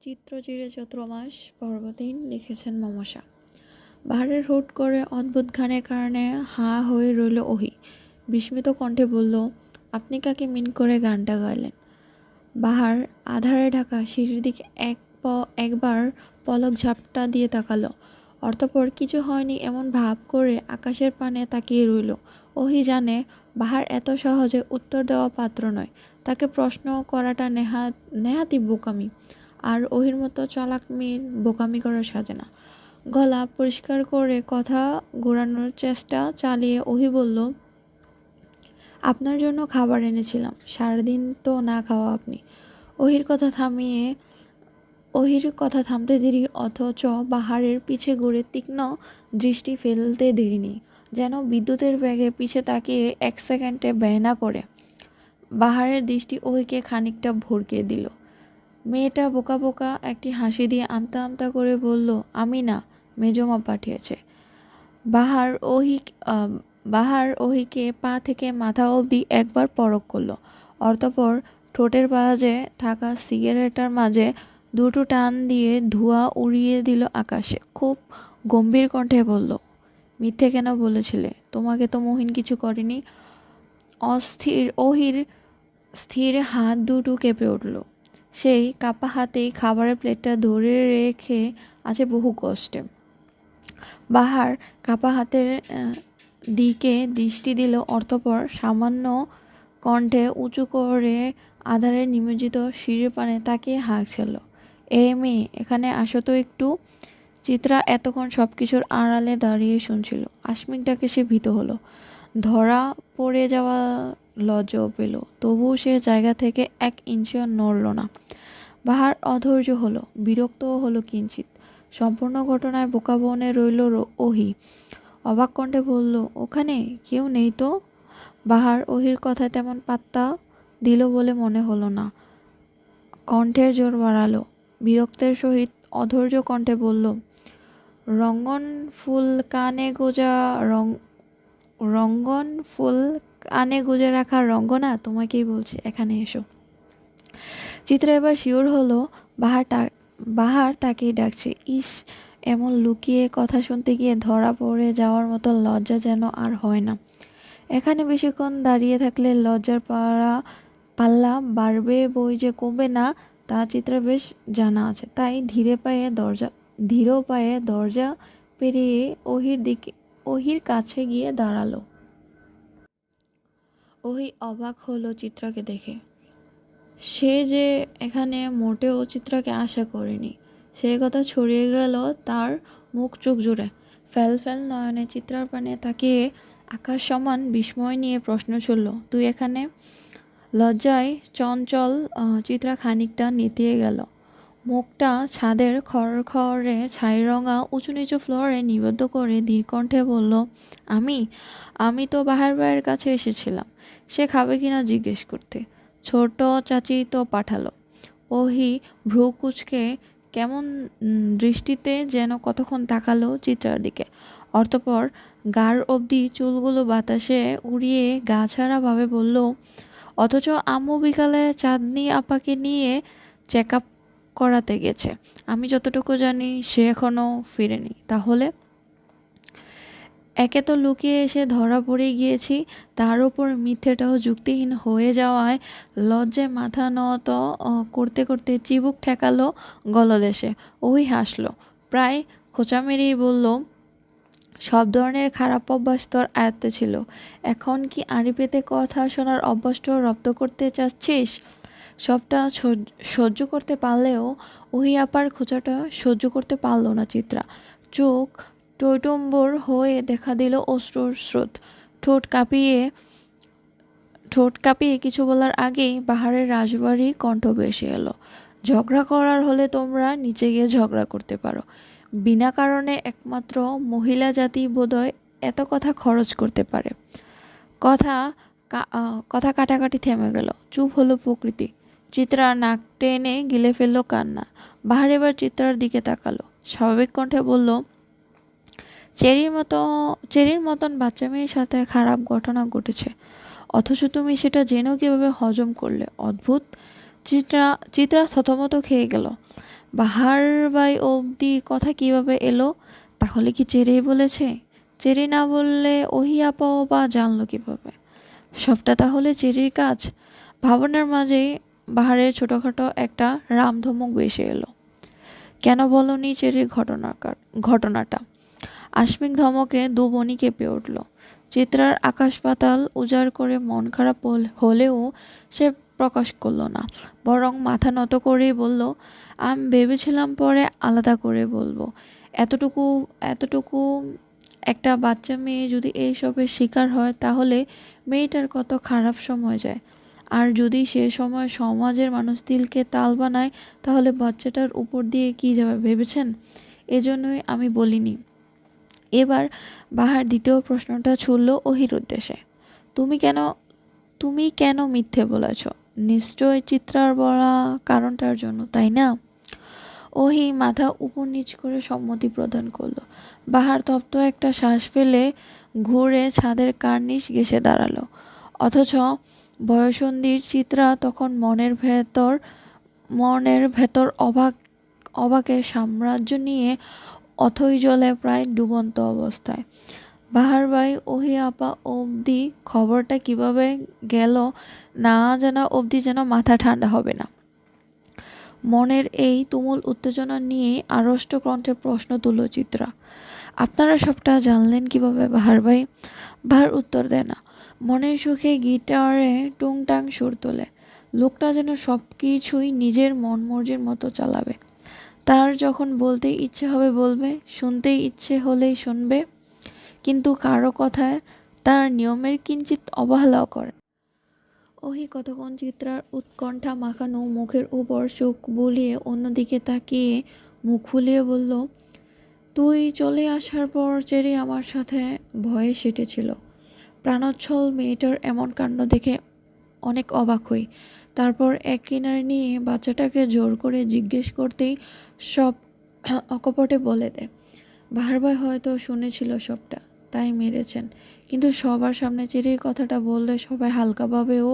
চৈত্র মাস পর্বদিন লিখেছেন মমসা। বাহারের হুট করে অদ্ভুত গানের কারণে হাঁ হয়ে রইল ওহি। বিস্মিত কণ্ঠে বলল, আপনি কাকে মিন করে গানটা গাইলেন? বাহার আধারে ঢাকা সিঁড়ির দিকে এক প, একবার পলক ঝাপটা দিয়ে তাকালো। অর্থপর কিছু হয়নি এমন ভাব করে আকাশের পানে তাকিয়ে রইল। ওহি জানে বাহার এত সহজে উত্তর দেওয়া পাত্র নয়। তাকে প্রশ্ন করাটা নেহা, নেহাতি বোকামি। আর ওহির মতো চালাক মেয়ের বোকামি করার সাজে না। গলা পরিষ্কার করে কথা ঘোরানোর চেষ্টা চালিয়ে ওহি বলল, আপনার জন্য খাবার এনেছিলাম, সারাদিন তো না খাওয়া আপনি। ওহির কথা থামিয়ে, ওহির কথা থামতে দেরি, অথচ বাহারের পিছে ঘুরে তীক্ষ্ণ দৃষ্টি ফেলতে দেরি যেন বিদ্যুতের ব্যাগে পিছে তাকিয়ে এক সেকেন্ডে ব্যয় না করে। বাহারের দৃষ্টি ওহিকে খানিকটা ভরকে দিল। মেয়েটা বোকা বোকা একটি হাসি দিয়ে আমতা আমতা করে বলল আমি না মেজমা পাঠিয়েছে। বাহার ওহি বাহার ওহিকে পা থেকে মাথা অবধি একবার পরক করল। অর্তপর ঠোঁটের বাজে থাকা সিগারেটার মাঝে দুটো টান দিয়ে ধোঁয়া উড়িয়ে দিল আকাশে। খুব গম্ভীর কণ্ঠে বলল, মিথ্যে কেন বলেছিলে? তোমাকে তো মহিন কিছু করেনি। অস্থির, ওহির স্থির হাত দুটো কেঁপে উঠল। সেই কাপা হাতেই খাবারের প্লেটটা ধরে রেখে আছে বহু কষ্টে। বাহার কাপা হাতের দিকে দৃষ্টি দিল অর্থপর সামান্য কণ্ঠে উঁচু করে আধারে নিমজ্জিত সিঁড়ির পানে তাকিয়ে হাঁকছিল। এ মেয়ে, এখানে আসো তো একটু। চিত্রা এতক্ষণ সব কিছুর আড়ালে দাঁড়িয়ে শুনছিল। আসমিক ডাকে সে ভীত হলো। ধরা পড়ে যাওয়া লজ্জাও পেল। তবুও সে জায়গা থেকে এক ইঞ্চিও নড়ল না। বাহার অধৈর্য হলো, বিরক্তও হলো কিঞ্চিত সম্পূর্ণ ঘটনায় বোকা বনে রইল ওহি। অবাক কণ্ঠে বলল, ওখানে কেউ নেই তো? বাহার ওহির কথায় তেমন পাত্তা দিল বলে মনে হলো না। কণ্ঠের জোর বাড়ালো। বিরক্তের সহিত অধৈর্য কণ্ঠে বলল, রঙ্গন ফুল কানে গোজা, রং রঙ্গন ফুল কানে গুজে রাখা রঙ্গনা, তোমাকেই বলছে, এখানে এসো। চিত্রা এবার শিওর হলো, বাহার বাহার তাকেই ডাকছে। ইস, এমন লুকিয়ে কথা শুনতে গিয়ে ধরা পড়ে যাওয়ার মতো লজ্জা যেন আর হয় না। এখানে বেশিক্ষণ দাঁড়িয়ে থাকলে লজ্জার পাড়া, পাল্লা বাড়বে বই যে কমবে না, তা চিত্রা বেশ জানা আছে। তাই ধীরে পায়ে দরজা, ধীর পায়ে দরজা পেরিয়ে ওহির দিকে ওহির কাছে গিয়ে দাঁড়াল। ওহি অবাক হলো চিত্রাকে দেখে। সে যে এখানে মোটেও চিত্রাকে আশা করেনি। সে কথা ছড়িয়ে গেল তার মুখ চোখ জুড়ে। ফেল ফেল নয়নে চিত্রার পানে তাকিয়ে আকাশ সমান বিস্ময় নিয়ে প্রশ্ন ছুড়ল, তুই এখানে? লজ্জায় চঞ্চল চিত্রা খানিকটা নিতিয়ে গেল। মুখটা ছাদের খড়খড়ে, ছাইরঙা উঁচু নিচু ফ্লোরে নিবদ্ধ করে ধীরকণ্ঠে বলল, আমি আমি তো বাহার ভাইয়ের কাছে এসেছিলাম। সে খাবে কিনা জিজ্ঞেস করতে। ছোট চাচি তো পাঠালো। ওহি ভ্রু কুচকে কেমন দৃষ্টিতে যেন কতক্ষণ তাকালো চিত্রার দিকে। অর্থপর গাঢ় অবধি চুলগুলো বাতাসে উড়িয়ে গা ছাড়াভাবে বলল, অথচ আম্মু বিকালে চাঁদনি আপাকে নিয়ে চেক আপ করাতে গেছে। আমি যতটুকু জানি, সে এখনও ফিরেনি। তাহলে? একে তো লুকিয়ে এসে ধরা পড়ে গিয়েছি, তার উপর মিথ্যেটাও যুক্তিহীন হয়ে যাওয়ায় লজ্জায় মাথা নত করতে করতে চিবুক ঠেকালো গলদেশে। ওই হাসলো। প্রায় খোঁচা মেরেই বলল, সব ধরনের খারাপ অভ্যাস তোর আয়ত্তে ছিল। এখন কি আড়ি পেতে কথা শোনার অভ্যাসটাও রপ্ত করতে চাচ্ছিস? সবটা সহ্য- করতে পারলেও ওই আপার খোঁচাটা সহ্য করতে পারল না চিত্রা। চোখ টৈটম্বর হয়ে দেখা দিল অশ্রুর স্রোত। ঠোঁট কাঁপিয়ে ঠোঁট কাঁপিয়ে কিছু বলার আগেই পাহাড়ের রাজবাড়ি কণ্ঠ ভেসে এলো। ঝগড়া করার হলে তোমরা নিচে গিয়ে ঝগড়া করতে পারো। বিনা কারণে একমাত্র মহিলা জাতি বোধহয় এত কথা খরচ করতে পারে। কথা কথা কাটাকাটি থেমে গেল। চুপ হলো প্রকৃতি। চিত্রা নাক টেনে গিলে ফেলল কান্না। বাহার এবার চিত্রার দিকে তাকালো। স্বাভাবিক কণ্ঠে বলল, চেরির মতো, চেরির মতন বাচ্চা মেয়ের সাথে খারাপ ঘটনা ঘটেছে। অথচ তুমি সেটা জেনেও কীভাবে হজম করলে? অদ্ভুত। চিত্রা চিত্রা থতমত খেয়ে গেল। বাহার বাই অবধি কথা কীভাবে এলো? তাহলে কি চেরেই বলেছে? চেরি না বললে ওহি আপাও বা জানলো কীভাবে? সবটা তাহলে চেরির কাজ। ভাবনার মাঝেই বাহারের ছোটোখাটো একটা রামধমক বেসে এলো। কেন বলনি চেরির ঘটনার ঘটনাটা? আসমিক ধমকে দু বনি কেঁপে উঠল। চিত্রার আকাশ পাতাল উজাড় করে মন খারাপ হলেও সে প্রকাশ করল না। বরং মাথা নত করেই বলল, আমি ভেবেছিলাম পরে আলাদা করে বলব। এতটুকু এতটুকু একটা বাচ্চা মেয়ে যদি এইসবের শিকার হয়, তাহলে মেয়েটার কত খারাপ সময় যায়? আর যদি সে সময় সমাজের মানুষ তিলকে তাল বানায়, তাহলে বাচ্চাটার উপর দিয়ে কি যাবে ভেবেছেন? এজন্যই আমি বলিনি। এবার বাহার দ্বিতীয় প্রশ্নটা ছুড়ল ওহির উদ্দেশ্যে। তুমি কেন তুমি কেন মিথ্যে বলেছ? নিশ্চয় চিত্রার বলা কারণটার জন্য, তাই না? ওহি মাথা উপর নিচ করে সম্মতি প্রদান করল। বাহার তপ্ত একটা শ্বাস ফেলে ঘুরে ছাদের কার্নিশ ঘেসে দাঁড়াল। অথচ বয়সন্ধির চিত্রা তখন মনের ভেতর মনের ভেতর অবাক, অবাকের সাম্রাজ্য নিয়ে অথই জলে প্রায় ডুবন্ত অবস্থায়। বাহার ভাই ওহি আপা, অবধি খবরটা কীভাবে গেল না জানা অবধি যেন মাথা ঠান্ডা হবে না। মনের এই তুমুল উত্তেজনা নিয়ে আড়ষ্ট কণ্ঠে প্রশ্ন তুলো চিত্রা, আপনারা সবটা জানলেন কীভাবে বাহার ভাই বাহার উত্তর দেয় না। মনের সুখে গিটারে টুংটাং সুর তোলে। লোকটা যেন সব কিছুই নিজের মন মর্জির মতো চালাবে। তার যখন বলতে ইচ্ছে হবে বলবে, শুনতে ইচ্ছে হলেই শুনবে, কিন্তু কারও কথায় তার নিয়মের কিঞ্চিত অবহেলাও করে। ওহি কতক্ষণ চিত্রার উৎকণ্ঠা মাখানো মুখের উপর চোখ বুলিয়ে অন্যদিকে তাকিয়ে মুখ ফুলিয়ে বলল, তুই চলে আসার পর চেরি আমার সাথে ভয়ে সেটেছিল। প্রাণোচ্ছল মেয়েটার এমন কাণ্ড দেখে অনেক অবাক হই। তারপর এক কিনারে নিয়ে বাচ্চাটাকে জোর করে জিজ্ঞেস করতেই সব অকপটে বলে দেয়, বারবার হয়তো শুনেছিল সবটা, তাই মেরেছেন। কিন্তু সবার সামনে চেরির কথাটা বললে সবাই হালকাভাবেও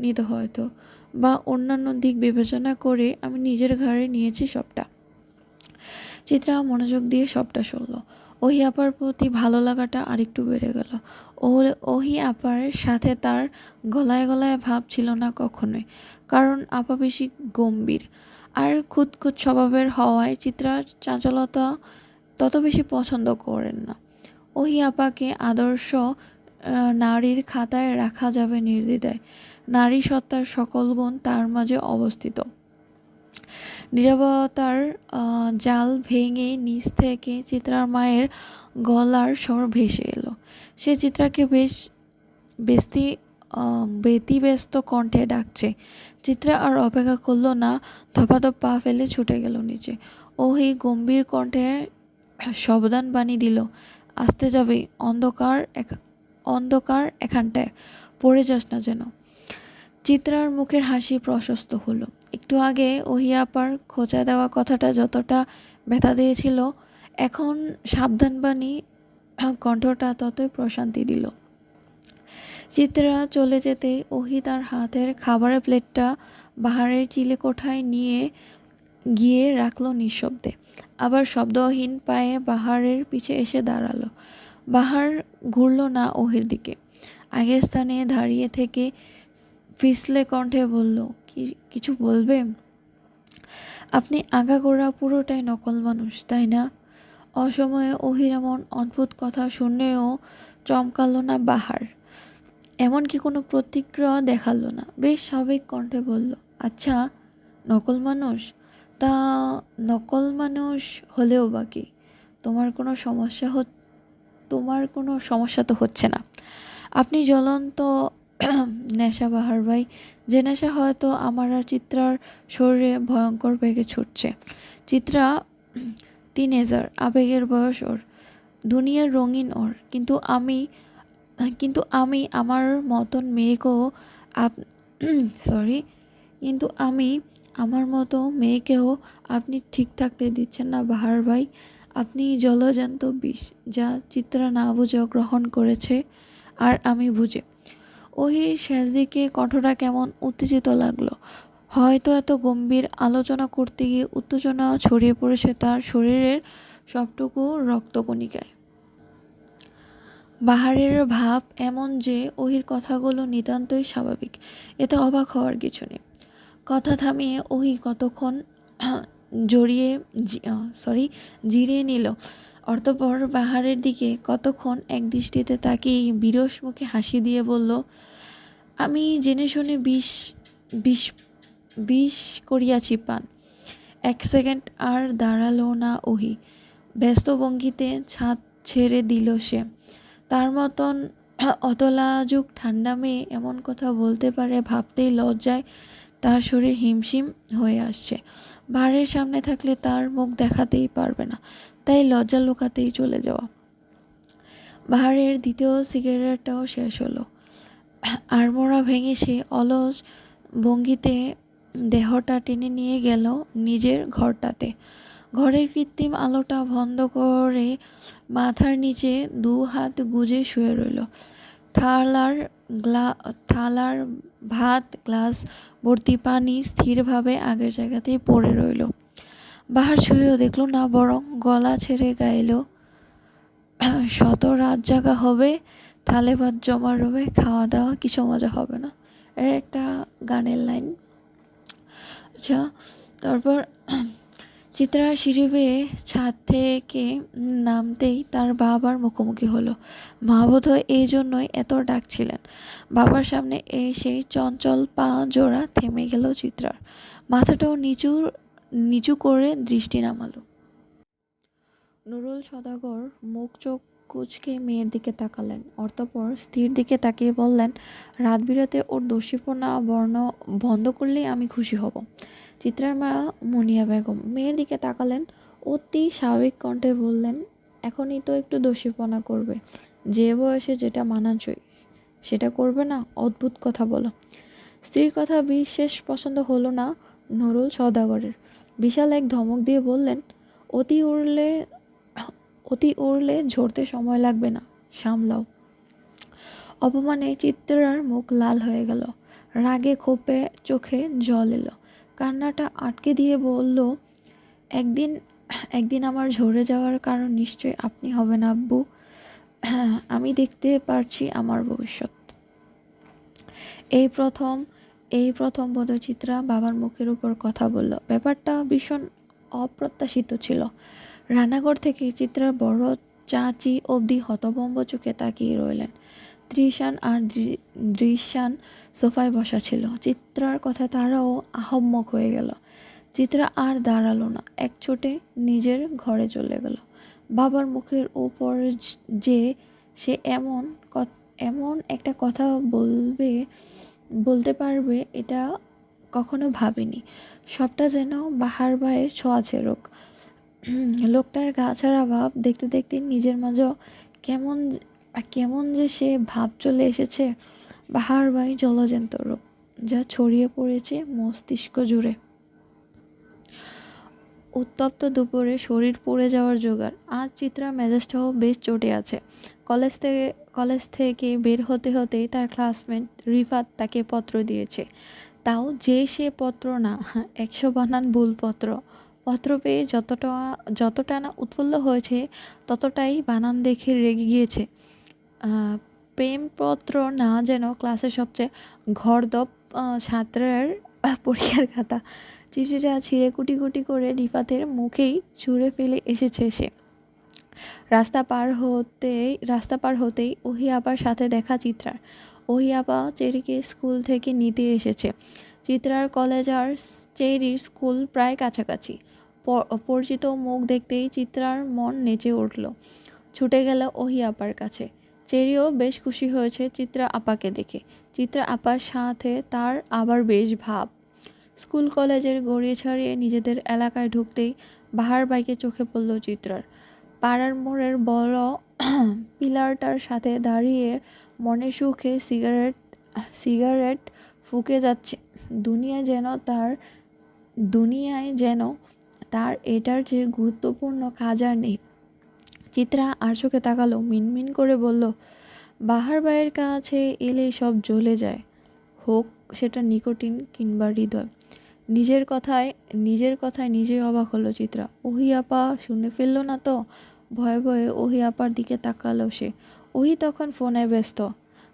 নিত হয়তো। বা অন্যান্য দিক বিবেচনা করে আমি নিজের ঘাড়ে নিয়েছি সবটা। চিত্রা মনোযোগ দিয়ে সবটা শুনলো। ওহি আপার প্রতি ভালো লাগাটা আরেকটু বেড়ে গেল। ওহি আপার সাথে তার গলায় গলায় ভাব ছিল না কখনোই, কারণ আপা বেশি গম্ভীর। আর খুঁতখুত স্বভাবের হওয়ায় চিত্রার চাঞ্চলতা তত বেশি পছন্দ করেন না। ওহি আপাকে আদর্শ নারীর খাতায় রাখা যাবে নির্দ্বিধায়। নারী সত্তার সকল গুণ তার মাঝে অবস্থিত। নিরবতার জাল ভেঙে নিচ থেকে চিত্রার মায়ের গলার স্বর ভেসে এলো। সে চিত্রাকে বেশ, বেস্তি ব্যতিব্যস্ত কণ্ঠে ডাকছে। চিত্রা আর অপেক্ষা করল না, ধপাধপ পা ফেলে ছুটে গেল নিচে। ও এই গম্ভীর কণ্ঠে সাবধান বাণী দিল, আসতে যাবে, অন্ধকার অন্ধকার এখানটায়, পড়ে যাস না যেন। চিত্রার মুখের হাসি প্রশস্ত হলো। একটু আগে ওহিয়াপার খোঁচা দেওয়া কথাটা যতটা ব্যথা দিয়েছিল, এখন সাবধান বাণী কণ্ঠটা ততই প্রশান্তি দিল। চিত্রা চলে যেতে ওহি তার হাতের খাবারের প্লেটটা বাহারের চিলে কোঠায় নিয়ে গিয়ে রাখল নিঃশব্দে। আবার শব্দহীন পায়ে বাহারের পিছে এসে দাঁড়াল। বাহার ঘুরল না ওহির দিকে। আগের স্থানে দাঁড়িয়ে থেকে ফিসলে কণ্ঠে বলল, কি, কিছু বলবে? আপনি আগাগোড়া পুরোটাই নকল মানুষ, তাই না? অসময়ে ওহির এমন অদ্ভুত কথা শুনেও চমকালো না বাহার। এমনকি কোনো প্রতিক্রিয়া দেখাল না। বেশ স্বাভাবিক কণ্ঠে বলল আচ্ছা নকল মানুষ? তা নকল মানুষ হলেও বাকি তোমার কোনো সমস্যা হ তোমার কোনো সমস্যা তো হচ্ছে না। আপনি জ্বলন্ত নেশা বাহার ভাই। যে নেশা হয়তো আমার আর চিত্রার শরীরে ভয়ঙ্কর বেগে ছুটছে। চিত্রা টিনেজার আবেগের বয়স ওর, দুনিয়ার রঙিন ওর। কিন্তু আমি কিন্তু আমি আমার মতন মেয়েকেও আপ সরি কিন্তু আমি আমার মতো মেয়েকেও আপনি ঠিক থাকতে দিচ্ছেন না বাহার ভাই। আপনি জলজান্ত বিষ যা চিত্রা না বুঝে গ্রহণ করেছে আর আমি বুঝে। ওহির শেষ দিকে কণ্ঠটা কেমন উত্তেজিত লাগল। হয়তো এত গম্ভীর আলোচনা করতে গিয়ে উত্তেজনা ছড়িয়ে পড়েছে তার শরীরের সবটুকু রক্তকণিকায়। বাহারের ভাব এমন যে ওহির কথাগুলো নিতান্তই স্বাভাবিক, এতে অবাক হওয়ার কিছু নেই। কথা থামিয়ে ওহি কতক্ষণ জড়িয়ে সরি জিরিয়ে নিল। অর্থপর বাহারের দিকে কতক্ষণ এক দৃষ্টিতে তাকিয়ে বিরস মুখে হাসি দিয়ে বলল, আমি জেনে শুনে বিষ বিষ বিষ করিয়াছি, পান। এক সেকেন্ড আর দাঁড়াল না ওহি। ব্যস্ত ভঙ্গিতে ছাদ ছেড়ে দিল সে। তার মতন অতলাযুগ ঠান্ডা মেয়ে এমন কথা বলতে পারে ভাবতেই লজ্জায় তার শরীর হিমশিম হয়ে আসছে। ভাড়ের সামনে থাকলে তার মুখ দেখাতেই পারবে না। তাই লজ্জা লুকাতেই চলে যাওয়া। ভাড়ের দ্বিতীয় সিগারেটটাও শেষ হলো। আড়মোড়া ভেঙে সে অলস ভঙ্গিতে দেহটা টেনে নিয়ে গেল নিজের ঘরটাতে। ঘরের কৃত্রিম আলোটা বন্ধ করে মাথার নিচে দু হাত গুজে শুয়ে রইল। থালার গ্লা, থালার ভাত, গ্লাস, ভর্তি পানি স্থিরভাবে আগের জায়গাতেই পড়ে রইল। বাহার শুয়েও দেখল না, বরং গলা ছেড়ে গাইল, শত রাত জাগা হবে, থালে ভাত জমা রবে খাওয়া দাওয়া কিছু মজা হবে না। এর একটা গানের লাইন। আচ্ছা তারপর চিত্রা সিঁড়ি বেয়ে ছাদ থেকে নামতেই তার বাবার মুখোমুখি হলো। মা বোধহয় এই জন্যই এত ডাকছিলেন। বাবার সামনে এসে চঞ্চল পা জোড়া থেমে গেল চিত্রার। মাথাটাও নিচু নিচু করে দৃষ্টি নামালো। নুরুল সদাগর মুখ চোখ কুচকে মেয়ের দিকে তাকালেন। অর্থপর স্থির দিকে তাকিয়ে বললেন, রাত বিরাতে ওর দোষীপনা, বর্ণ বন্ধ করলেই আমি খুশি হব। চিত্রার মা মুনিয়া বেগম মেয়ের দিকে তাকালেন, অতি স্বাভাবিক কণ্ঠে বললেন, এখনই তো একটু দোষীপনা করবে। যে বয়সে যেটা মানানসই, সেটা করবে না? অদ্ভুত কথা বলো। স্ত্রীর কথা বিশেষ পছন্দ হলো না নুরুল সদাগরের। বিশাল এক ধমক দিয়ে বললেন, অতি উড়লে অতি উড়লে ঝরতে সময় লাগবে না, সামলাও। অপমানে চিত্রার মুখ লাল হয়ে গেল। রাগে ক্ষোভে চোখে জল এলো। কান্নাটা আটকে দিয়ে বলল, একদিন একদিন আমার ঝরে যাওয়ার কারণ নিশ্চয়ই আপনি হবেন আব্বু। আমি দেখতে পারছি আমার ভবিষ্যৎ। এই প্রথম এই প্রথম বোধচিত্রা বাবার মুখের উপর কথা বলল। ব্যাপারটা ভীষণ অপ্রত্যাশিত ছিল। রান্নাঘর থেকে চিত্রার বড় চাচি অবধি হতভম্ব চোখে তাকিয়ে রইলেন। ত্রিশান আর দৃশ্যান সোফায় বসা ছিল। চিত্রার কথা তারাও আহম্মক হয়ে গেল। চিত্রা আর দাঁড়াল না এক ছোটে নিজের ঘরে চলে গেল। বাবার মুখের উপর যে সে এমন এমন একটা কথা বলবে বলতে পারবে এটা কখনো ভাবিনি। সবটা যেন বাহার ভাইয়ের ছোঁয়াছে রোগ। লোকটার গা ছাড়া ভাব দেখতে দেখতে নিজের মাঝেও কেমন কেমন যে সে ভাব চলে এসেছে, বাহার ভাই জলজন্ত রোগ, যা ছড়িয়ে পড়েছে মস্তিষ্ক জুড়ে। উত্তপ্ত দুপুরে শরীর পড়ে যাওয়ার জোগাড়। আজ চিত্রার মেজাজটাও বেশ চটে আছে। কলেজ থেকে কলেজ থেকে বের হতে হতেই তার ক্লাসমেট রিফাত তাকে পত্র দিয়েছে। তাও যে সে পত্র না একশো বানান ভুল পত্র। পত্র পেয়ে যতটা যতটা না উৎফুল্ল হয়েছে, ততটাই বানান দেখে রেগে গিয়েছে। প্রেমপত্র না যেন ক্লাসের সবচেয়ে ঘরদপ ছাত্রের পরীক্ষার খাতা। চিঠিটা ছিঁড়ে কুটি কুটি করে রিফাতের মুখেই ছুঁড়ে ফেলে এসেছে সে। রাস্তা পার হতেই রাস্তা পার হতেই ওহি আপার সাথে দেখা চিত্রার। ওহি আপা চেরিকে স্কুল থেকে নিতে এসেছে। চিত্রার কলেজ আর চেরির স্কুল প্রায় কাছাকাছি। পরিচিত মুখ দেখতেই চিত্রার মন নেচে উঠল। ছুটে গেল ওহি আপার কাছে। চেরিও বেশ খুশি হয়েছে চিত্রা আপাকে দেখে। চিত্রা আপার সাথে তার আবার বেশ ভাব। স্কুল কলেজের গড়িয়ে ছাড়িয়ে নিজেদের এলাকায় ঢুকতেই বাহার বাইকে চোখে পড়ল চিত্রার। পাড়ার মোড়ের বড় পিলারটার সাথে দাঁড়িয়ে মনে সুখে সিগারেট সিগারেট ফুকে যাচ্ছে। দুনিয়া যেন তার, দুনিয়ায় যেন তার এটার চেয়ে গুরুত্বপূর্ণ কাজ আর নেই। চিত্রা আর চোখে তাকালো, মিনমিন করে বলল, বাহার বাইয়ের কাছে এলে সব জ্বলে যায়। হোক সেটা নিকোটিন কিংবা হৃদয়। নিজের কথায় নিজের কথায় নিজেই অবাক হলো চিত্রা। ওহি আপা, শুনে ফেলল না তো? ভয়ে ভয়ে ওহি আপার দিকে তাকালো সে। ওহি তখন ফোনে ব্যস্ত।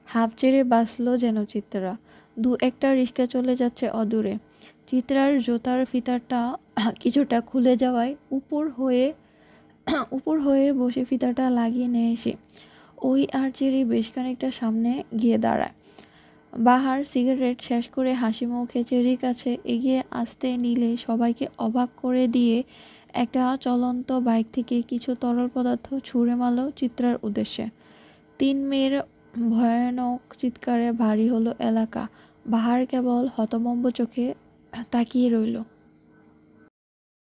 হাফ ছেড়ে বাঁচলো যেন চিত্রা। দু একটা রিক্সা চলে যাচ্ছে অদূরে। চিত্রার জোতার ফিতারটা কিছুটা খুলে যাওয়ায় উপর হয়ে উপর হয়ে বসে ফিতাটা লাগিয়ে নেয় সে। ওই আর চেরি বেশ খানিকটা সামনে গিয়ে দাঁড়ায়। বাহার সিগারেট শেষ করে হাসি মুখে চেরির কাছে এগিয়ে আসতে নিলে সবাইকে অবাক করে দিয়ে একটা চলন্ত বাইক থেকে কিছু তরল পদার্থ ছুঁড়ে মাল চিত্রার উদ্দেশ্যে। তিন মেয়ের ভয়ানক চিৎকারে ভারী হলো এলাকা। বাহার কেবল হতমম্ব চোখে তাকিয়ে রইল।